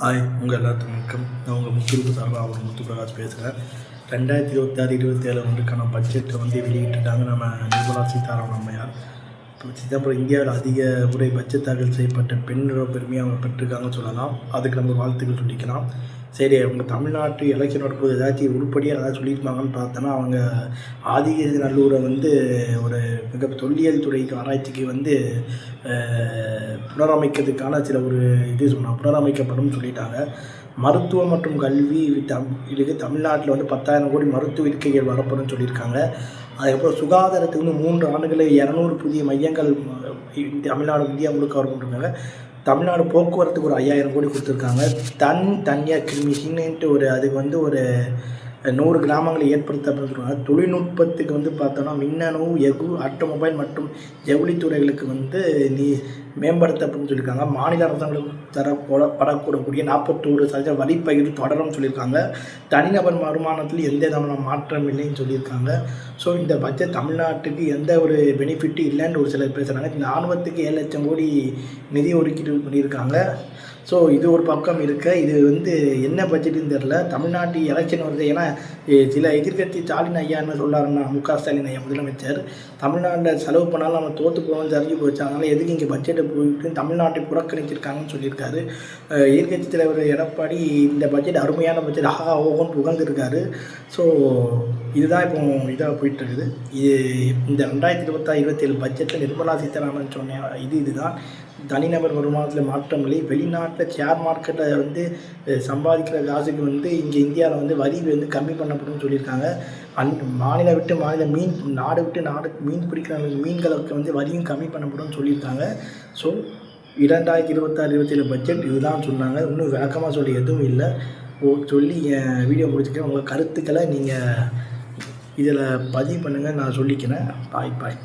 Hi உங்கள் எல்லாத்துக்கும் வணக்கம். நான் உங்கள் முத்துருக்கு சார்பாக அவர் முத்து பிரகாஷ் பேசுகிறேன் ரெண்டாயிரத்தி இருபத்தி ஏழு வந்திருக்கான பட்ஜெட்டை வந்து வெளியிட்டுட்டாங்க நம்ம நிர்மலா சீதாராமன் அம்மையார். இப்போ சிதம்பரம் இந்தியாவில் அதிக முறை பட்ஜெட் தாக்கல் செய்யப்பட்ட பெண்ணோட பெருமையை அவங்க பெற்றிருக்காங்கன்னு சொல்லலாம். அதுக்கு நம்ம வாழ்த்துக்கள் சொல்லிக்கலாம். சரி அவங்க தமிழ்நாட்டு எலெக்ஷன் நடக்கும்போது ஏதாச்சும் உருப்படியாக ஏதாச்சும் சொல்லியிருப்பாங்கன்னு பார்த்தோன்னா அவங்க ஆதிகேசி நல்லூரை வந்து ஒரு மிக தொல்லியல் துறைக்கு ஆராய்ச்சிக்கு வந்து புனரமைக்கிறதுக்கான சில ஒரு இது சொன்னாங்க புனரமைக்கப்படும் சொல்லிட்டாங்க. மருத்துவம் மற்றும் கல்வி தம் இதுக்கு தமிழ்நாட்டில் வந்து பத்தாயிரம் கோடி மருத்துவ இருக்கைகள் வரப்படும் சொல்லியிருக்காங்க. அதுக்கப்புறம் சுகாதாரத்துக்கு வந்து மூன்று ஆண்டுகளில் இரநூறு புதிய மையங்கள் தமிழ்நாடு இந்தியா முழுக்க வரப்பட்டிருக்காங்க தமிழ்நாடு போக்குவரத்துக்கு ஒரு ஐயாயிரம் கோடி கொடுத்துருக்காங்க. தன் தனியார் கிருமிகின்னுட்டு ஒரு அதுக்கு வந்து ஒரு நூறு கிராமங்களை ஏற்படுத்தப்பட்டிருக்காங்க. தொழில்நுட்பத்துக்கு வந்து பார்த்தோன்னா மின்னணு எகு ஆட்டோமொபைல் மற்றும் ஜவுளித்துறைகளுக்கு வந்து நீ மேம்படுத்த அப்படின்னு சொல்லியிருக்காங்க. மாநில அரசாங்கம் தர படக்கூடக்கூடிய நாற்பத்தோரு சதவீத வரிப்பகிர்வு தொடரும் சொல்லியிருக்காங்க. தனிநபர் வருமானத்தில் எந்த விதமான மாற்றம் இல்லைன்னு சொல்லியிருக்காங்க. ஸோ இந்த பட்ஜெட் தமிழ்நாட்டுக்கு எந்த ஒரு பெனிஃபிட்டும் இல்லைன்னு ஒரு சிலர் பேசுகிறாங்க இந்த ஆணவத்துக்கு ஏழு லட்சம் கோடி நிதி ஒதுக்கீடு பண்ணியிருக்காங்க. ஸோ இது ஒரு பக்கம் இருக்க. இது வந்து என்ன பட்ஜெட்டுன்னு தெரில தமிழ்நாட்டு எலெக்ஷன் வருது. ஏன்னா சில எதிர்க்கட்சி ஸ்டாலின் ஐயா என்ன சொல்கிறாருன்னா மு க ஸ்டாலின் ஐயா முதலமைச்சர் தமிழ்நாட்டில் செலவு பண்ணாலும் நம்ம தோற்று போகணும்னு தெரிஞ்சு போச்சு. அதனால் எதுக்கு இங்கே பட்ஜெட்டு போயிட்டு தமிழ்நாட்டை புறக்கணிச்சிருக்காங்கன்னு சொல்லியிருக்காரு. அஹ், தலைவர் எடப்பாடி இந்த பட்ஜெட் அருமையான பட்ஜெட் ஆஹா ஓகோன்னு புகழ்ந்துருக்காரு. ஸோ இதுதான் இப்போ இதாக போயிட்டுருக்குது. இது இந்த ரெண்டாயிரத்தி இருபத்தா இருபத்தேழு பட்ஜெட்டில் நிர்மலா சீதாராமன் சொன்ன இது இதுதான். தனிநபர் வருமானத்தில் மாற்றம் இல்லை. வெளிநாட்டில் ஷேர் மார்க்கெட்டை வந்து சம்பாதிக்கிற காசுக்கு வந்து இங்கே இந்தியாவில் வந்து வரி வந்து கம்மி பண்ணப்படும்னு சொல்லியிருக்காங்க. அந் மாநிலம் விட்டு மாநிலம் மீன் நாடு விட்டு நாடு மீன் பிடிக்கிற மீன்களுக்கு வந்து வரியும் கம்மி பண்ணப்படும்னு சொல்லியிருக்காங்க. ஸோ இரண்டாயிரத்தி இருபத்தாறு இருபத்தேழு பட்ஜெட் இதுதான் சொன்னாங்க. இன்னும் விளக்கமாக சொல்லி எதுவும் இல்லை. ஓ சொல்லி என் வீடியோ முடிச்சுக்கிறேன். உங்கள் கருத்துக்களை நீங்கள் இதில் பதிவு பண்ணுங்கள் நான் சொல்லிக்கிறேன். பாய் பாய்